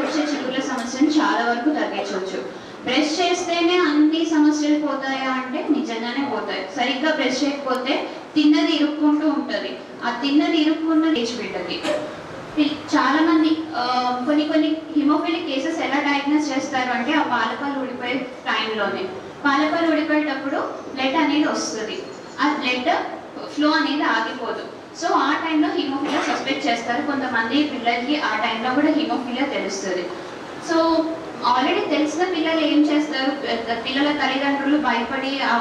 వచ్చే చిగుళ్ళ సమస్యను చాలా వరకు తగ్గించవచ్చు. బ్రష్ చేస్తేనే అన్ని సమస్యలు పోతాయా అంటే నిజంగానే పోతాయి. సరిగ్గా బ్రష్ చేయకపోతే తిన్నది ఇరుక్కుంటూ ఉంటుంది. ఆ తిన్నది ఇరుక్కున్న లేచి చాలా మంది కొన్ని కొన్ని హిమోఫిలిక్ కేసెస్ ఎలా డయాగ్నోస్ చేస్తారు అంటే ఆ పాలపాలు ఊడిపోయే టైంలోనే పాలపాలు ఊడిపోయేటప్పుడు బ్లడ్ అనేది వస్తుంది. ఆ బ్లడ్ ఫ్లో అనేది ఆగిపోదు. సో ఆ టైంలో హిమోఫిలియా సస్పెక్ట్ చేస్తారు. కొంతమంది పిల్లలకి ఆ టైంలో కూడా హిమోఫిలియా తెలుస్తుంది. సో ఆల్రెడీ తెలిసిన పిల్లలు ఏం చేస్తారు? పిల్లల తల్లిదండ్రులు భయపడి ఆ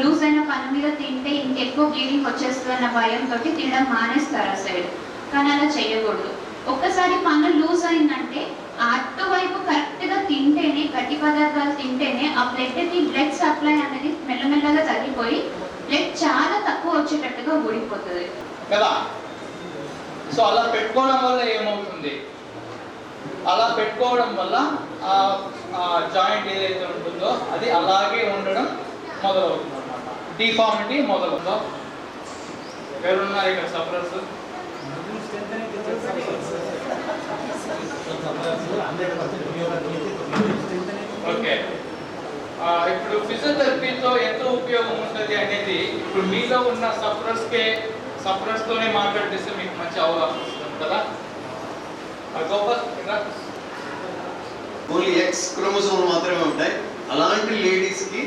లూజ్ అయిన పని మీద తింటే ఇంకెక్కువ బ్లీడింగ్ వచ్చేస్తుంది అన్న భయంతో తినడం మానేస్తారు ఆ సైడ్. కానీ అలా చేయకూడదు. ఒక్కసారి పన్ను లూజ్ అయిందంటే అటువైపు కరెక్ట్గా తింటేనే గట్టి పదార్థాలు తింటేనే ఆ బ్లడ్కి బ్లడ్ సప్లై అనేది మెల్లమెల్లగా తగ్గిపోయి బ్లడ్ చాలా తక్కువ వచ్చేటట్టుగా ఊడిపోతుంది. కదా? సో అలా పెట్టుకోవడం వల్ల ఏమవుతుంది? అలా పెట్టుకోవడం వల్ల ఆ జాయింట్ ఏదైతే ఉంటుందో అది అలాగే ఉండడం మొదలవుతుంది అనమాట డిఫార్మిటీ మొదలవుతుందో. ఎవరున్నారు ఇక్కడ సఫరర్స్ ఓకే. ఇప్పుడు ఫిజియోథెరపీతో ఎంత ఉపయోగం ఉంటుంది అనేది ఇప్పుడు మీలో ఉన్న సఫరర్స్కే సఫరర్స్తోనే మాట్లాడిస్తే మీకు మంచి అవగాహన వస్తుంది కదా? ఆ, గొప్ప ఓన్లీ ఎక్స్ క్రోమోజోమ్ మాత్రమే ఉంటాయి. అలాంటి లేడీస్కి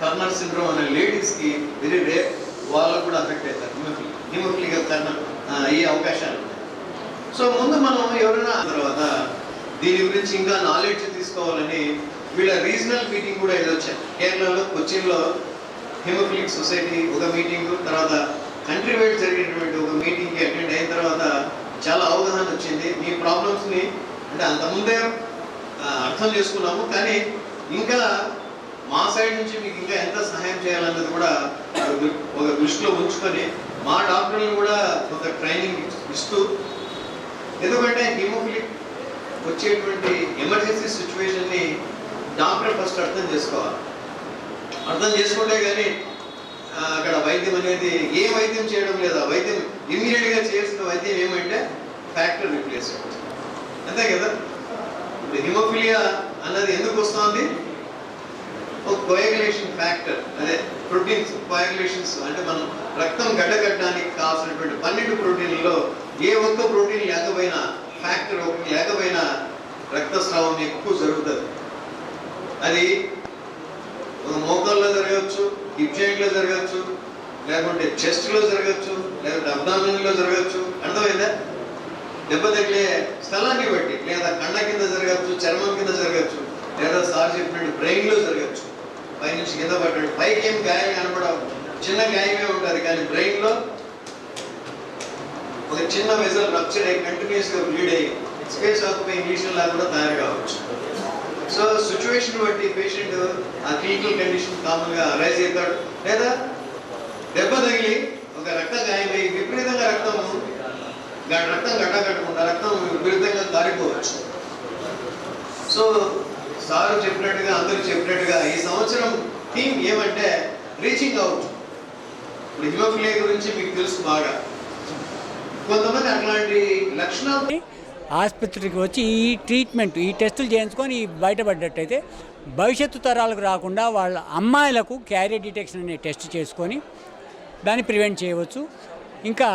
టర్నర్ సిండ్రోమ్ అనే లేడీస్కి వెరీ రేర్ వాళ్ళకు కూడా అఫెక్ట్ అవుతారు. హిమోఫిలి హిమోఫిలిగా టర్నర్ అయ్యే అవకాశాలు ఉన్నాయి సో ముందు మనం ఎవరైనా తర్వాత దీని గురించి ఇంకా నాలెడ్జ్ తీసుకోవాలని వీళ్ళ రీజనల్ మీటింగ్ కూడా వెళ్ళొచ్చారు కేరళలో కొచ్చిన్లో హిమోఫిలిక్ సొసైటీ ఒక మీటింగ్ తర్వాత కంట్రీ వైడ్ జరిగినటువంటి ఒక మీటింగ్కి అటెండ్ అయిన తర్వాత చాలా అవగాహన వచ్చింది. మీ ప్రాబ్లమ్స్ని అంటే అంతకుముందే అర్థం చేసుకున్నాము. కానీ ఇంకా మా సైడ్ నుంచి మీకు ఇంకా ఎంత సహాయం చేయాలన్నది కూడా ఒక దృష్టిలో ఉంచుకొని మా డాక్టర్లు కూడా కొంత ట్రైనింగ్ ఇస్తూ ఎందుకంటే హిమోఫిలిక్ వచ్చేటువంటి ఎమర్జెన్సీ సిచ్యువేషన్ని డాక్టర్ ఫస్ట్ అర్థం చేసుకోవాలి. అర్థం చేసుకుంటే కానీ అక్కడ వైద్యం అనేది ఏ వైద్యం చేయడం లేదు. ఆ వైద్యం ఇమ్మీడియట్గా చేయాల్సిన వైద్యం ఏమంటే ఫ్యాక్టర్ రిప్లేస్మెంట్ అంతే కదా? ఇప్పుడు హిమోఫిలియా అన్నది ఎందుకు వస్తుంది? ఒక కోయాగులేషన్ ఫ్యాక్టర్ అదే ప్రోటీన్స్ కోయాగులేషన్స్ అంటే మనం రక్తం గడ్డగట్టడానికి కావాల్సినటువంటి పన్నెండు ప్రోటీన్లలో ఏ ఒక్క ప్రోటీన్ లేకపోయినా ఫ్యాక్టర్ ఒకటి లేకపోయినా రక్తస్రావం ఎక్కువ జరుగుతుంది. అది ఒక మోకాల్లో జరగవచ్చు హిప్లో జరగచ్చు లేకుంటే చెస్ట్లో జరగచ్చు లేకుంటే అబ్డామిన్లో జరగచ్చు. అర్థమైందా? దెబ్బ తగిలే స్థలాన్ని బట్టి లేదా కళ్ళ కింద జరగచ్చు చర్మం కింద జరగచ్చు లేదా సార్ చెప్పినట్టు బ్రెయిన్లో జరగచ్చు. పైనుంచి కింద పడ్డాడు పైకి ఏం గాయం కనపడవు. చిన్న గాయమే ఉంటుంది కానీ బ్రెయిన్లో ఒక చిన్న వెజల్ రప్చర్ అయ్యి కంటిన్యూస్గా బ్లీడ్ అయ్యి స్పేస్ ఆక్యుపై ఇంగ్లీష్ లాగా కూడా తయారు కావచ్చు. సో సిచ్యువేషన్ బట్టి పేషెంట్ ఆ క్లినికల్ కండిషన్ కామన్గా రైజ్ అవుతాడు లేదా దెబ్బ తగిలి ఒక రక్త గాయమై విపరీతంగా రక్తం రక్తం గడ్డ కట్టకుండా రక్తం విపరీతంగా కారిపోవచ్చు సో సార్ చెప్పినట్టుగా అందరూ చెప్పినట్టుగా ఈ సంవత్సరం థీమ్ ఏమంటే రీచింగ్ అవుట్. ఇప్పుడు హిమోఫిలియా గురించి మీకు తెలుసు బాగా. కొంతమంది అట్లాంటి లక్షణాలు ఆసుపత్రికి వచ్చి ఈ ట్రీట్మెంట్ ఈ టెస్టులు చేయించుకొని బయటపడ్డట్టయితే భవిష్యత్తు తరాలకు రాకుండా వాళ్ళ అమ్మాయిలకు క్యారియర్ డిటెక్షన్ అనే టెస్ట్ చేసుకొని దాన్ని ప్రివెంట్ చేయవచ్చు. ఇంకా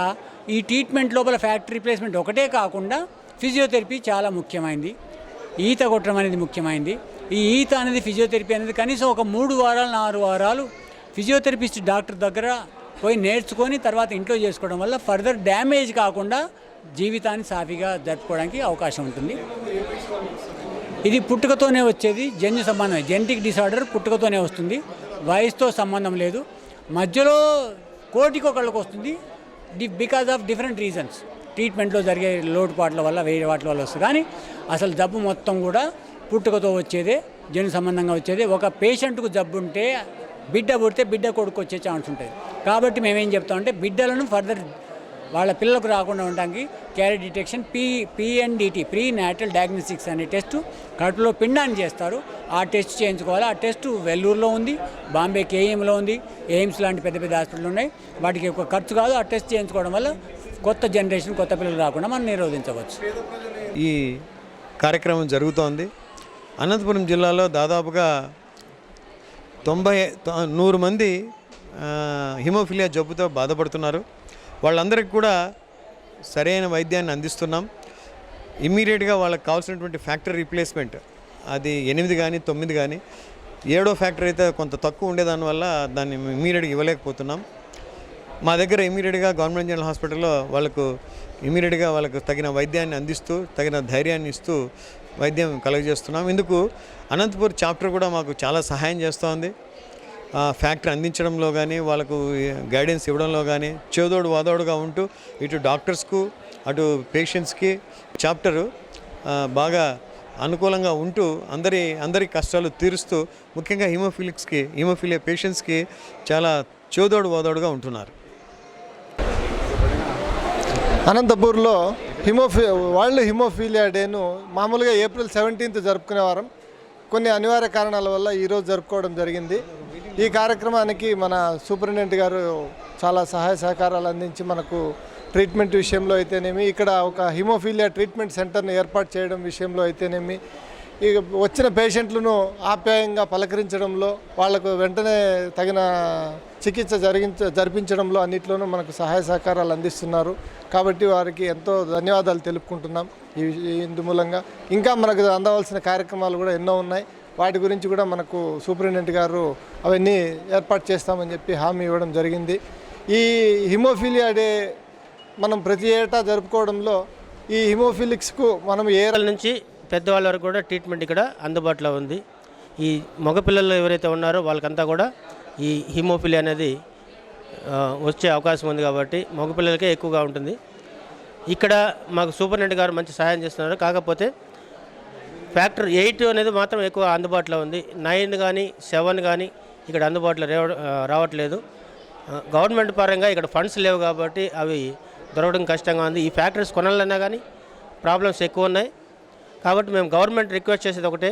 ఈ ట్రీట్మెంట్ లోపల ఫ్యాక్టరీ రిప్లేస్మెంట్ ఒకటే కాకుండా ఫిజియోథెరపీ చాలా ముఖ్యమైనది ఈత కొట్టడం అనేది ముఖ్యమైనది ఈ ఈత అనేది ఫిజియోథెరపీ అనేది కనీసం ఒక మూడు వారాలు నాలుగు వారాలు ఫిజియోథెరపిస్ట్ డాక్టర్ దగ్గర పోయి నేర్చుకొని తర్వాత ఇంట్లో చేసుకోవడం వల్ల ఫర్దర్ డ్యామేజ్ కాకుండా జీవితాన్ని సాఫీగా జరుపుకోవడానికి అవకాశం ఉంటుంది. ఇది పుట్టుకతోనే వచ్చేది జన్యు సంబంధం జెనెటిక్ డిసార్డర్ పుట్టుకతోనే వస్తుంది. వయసుతో సంబంధం లేదు. మధ్యలో కోటికి ఒకళ్ళకి వస్తుంది. డి బికాజ్ ఆఫ్ డిఫరెంట్ రీజన్స్. ట్రీట్మెంట్లో జరిగే లోటుపాట్ల వల్ల వేరే వాటి వల్ల వస్తుంది. కానీ అసలు జబ్బు మొత్తం కూడా పుట్టుకతో వచ్చేదే జన్యు సంబంధంగా వచ్చేదే. ఒక పేషెంట్కు జబ్బు ఉంటే బిడ్డ పుడితే బిడ్డ కొడుకు వచ్చే ఛాన్స్ ఉంటుంది. కాబట్టి మేమేం చెప్తామంటే బిడ్డలను ఫర్దర్ వాళ్ళ పిల్లలకు రాకుండా ఉండడానికి carrier detection P PNDT pre natal diagnostics అనే టెస్ట్ కడుపులో పిండాన్ని చేస్తారు. ఆ టెస్ట్ చేయించుకోవాలి. ఆ టెస్ట్ వెల్లూరులో ఉంది బాంబే కేఎంలో ఉంది ఎయిమ్స్ లాంటి పెద్ద పెద్ద హాస్పిటల్ ఉన్నాయి. వాటికి ఎక్కువ ఖర్చు కాదు. ఆ టెస్ట్ చేయించుకోవడం వల్ల కొత్త జనరేషన్ కొత్త పిల్లలు రాకుండా మనం నిరోధించవచ్చు. ఈ కార్యక్రమం జరుగుతోంది. అనంతపురం జిల్లాలో దాదాపుగా తొంభై తొ- నూరు మంది హిమోఫిలియా జబ్బుతో బాధపడుతున్నారు. వాళ్ళందరికీ కూడా సరైన వైద్యాన్ని అందిస్తున్నాం. ఇమ్మీడియట్గా వాళ్ళకి కావాల్సినటువంటి ఫ్యాక్టరీ రీప్లేస్మెంట్ అది ఎనిమిది కానీ తొమ్మిది కానీ ఏడో ఫ్యాక్టరీ అయితే కొంత తక్కువ ఉండేదానివల్ల దాన్ని ఇమ్మీడియట్గా ఇవ్వలేకపోతున్నాం. మా దగ్గర ఇమీడియట్గా గవర్నమెంట్ జనరల్ హాస్పిటల్లో వాళ్ళకు ఇమీడియట్గా వాళ్ళకు తగిన వైద్యాన్ని అందిస్తూ తగిన ధైర్యాన్ని ఇస్తూ వైద్యం కలుగజేస్తున్నాం. ఇందుకు అనంతపూర్ చాప్టర్ కూడా మాకు చాలా సహాయం చేస్తోంది. ఫ్యాక్టరీ అందించడంలో కానీ వాళ్ళకు గైడెన్స్ ఇవ్వడంలో కానీ చేదోడు వాదోడుగా ఉంటూ ఇటు డాక్టర్స్కు అటు పేషెంట్స్కి చాప్టరు బాగా అనుకూలంగా ఉంటూ అందరి అందరి కష్టాలు తీరుస్తూ ముఖ్యంగా హిమోఫిలిక్స్కి హిమోఫిలియా పేషెంట్స్కి చాలా చేదోడు వాదోడుగా ఉంటున్నారు. అనంతపూర్లో హిమోఫీ వరల్డ్ హిమోఫీలియా డేను మామూలుగా ఏప్రిల్ సెవెంటీన్త్ జరుపుకునే వారం. కొన్ని అనివార్య కారణాల వల్ల ఈరోజు జరుపుకోవడం జరిగింది. ఈ కార్యక్రమానికి మన సూపరింటెండెంట్ గారు చాలా సహాయ సహకారాలు అందించి మనకు ట్రీట్మెంట్ విషయంలో అయితేనేమి ఇక్కడ ఒక హిమోఫీలియా ట్రీట్మెంట్ సెంటర్ని ఏర్పాటు చేయడం విషయంలో అయితేనేమి ఈ వచ్చిన పేషెంట్లను ఆప్యాయంగా పలకరించడంలో వాళ్ళకు వెంటనే తగిన చికిత్స జరిగించ జరిపించడంలో అన్నిట్లోనూ మనకు సహాయ సహకారాలు అందిస్తున్నారు. కాబట్టి వారికి ఎంతో ధన్యవాదాలు తెలుపుకుంటున్నాం ఈ ఇందు మూలంగా. ఇంకా మనకు అందవలసిన కార్యక్రమాలు కూడా ఎన్నో ఉన్నాయి. వాటి గురించి కూడా మనకు సూపరింటెండెంట్ గారు అవన్నీ ఏర్పాటు చేస్తామని చెప్పి హామీ ఇవ్వడం జరిగింది. ఈ హిమోఫీలియా డే మనం ప్రతి ఏటా జరుపుకోవడంలో ఈ హిమోఫిలిక్స్కు మనం ఏ నుంచి పెద్దవాళ్ళ వరకు కూడా ట్రీట్మెంట్ ఇక్కడ అందుబాటులో ఉంది. ఈ మగపిల్లలు ఎవరైతే ఉన్నారో వాళ్ళకంతా కూడా ఈ హిమోఫిలి అనేది వచ్చే అవకాశం ఉంది కాబట్టి మగపిల్లలకే ఎక్కువగా ఉంటుంది. ఇక్కడ మాకు సూపరింటెండెంట్ గారు మంచి సహాయం చేస్తున్నారు. కాకపోతే ఫ్యాక్టర్ ఎయిట్ అనేది మాత్రం ఎక్కువ అందుబాటులో ఉంది. నైన్ కానీ సెవెన్ కానీ ఇక్కడ అందుబాటులో రేవ- రావట్లేదు. గవర్నమెంట్ పరంగా ఇక్కడ ఫండ్స్ లేవు కాబట్టి అవి దొరకడం కష్టంగా ఉంది. ఈ ఫ్యాక్టరీస్ కొనాలన్నా కానీ ప్రాబ్లమ్స్ ఎక్కువ ఉన్నాయి. కాబట్టి మేము గవర్నమెంట్ రిక్వెస్ట్ చేసేది ఒకటే.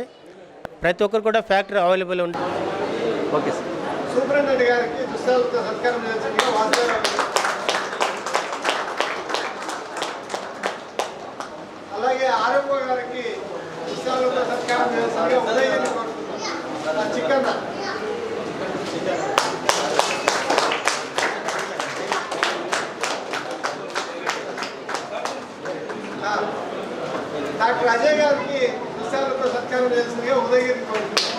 ప్రతి ఒక్కరు కూడా ఫ్యాక్టరీ అవైలబుల్ ఉంటుంది ఓకే సార్. సూపరింటెండెంట్ గారికి సత్కారం. అలాగే ఆరోగ్య గారికి సత్కారం చికెన్ డాక్టర్ అజయ్ గారికి విశాలతో సత్కారం చేయాల్సిందిగా ఉదయగిరి కోరుతున్నాను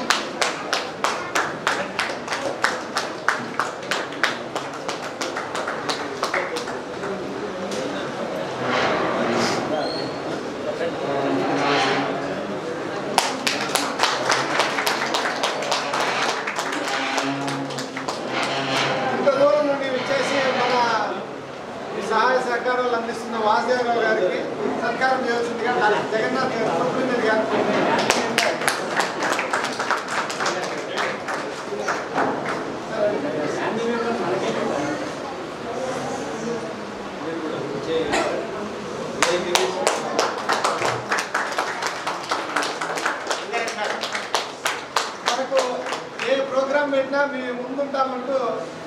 ఇంత దూరం నుండి వచ్చేసి మన ఈ సహాయ సహకారాలు అందిస్తున్న వాసుదేవరావు గారికి సత్కారం చేయాల్సిందిగా డాక్టర్ జగన్నాథ్ గారు సూపరింటెండెంట్ గారు మనకు ఏ ప్రోగ్రామ్ పెట్టినా మేము ముందుంటామంటూ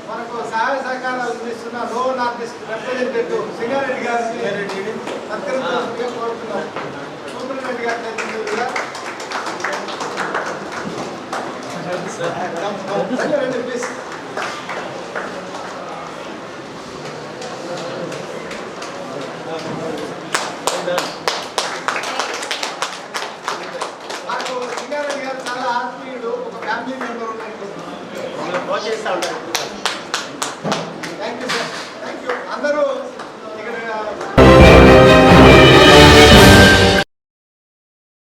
మనకు సహాయ సహకారాలు అందిస్తున్న లోన్ ఆర్టిస్ట్ రిప్రజెంటేటివ్ సింగారెడ్డి గారిని సత్కరించాల్సిందిగా కోరుతున్నాం సూపరింటెండెంట్ గారి చేతుల మీదుగా. రండి, ప్లీజ్.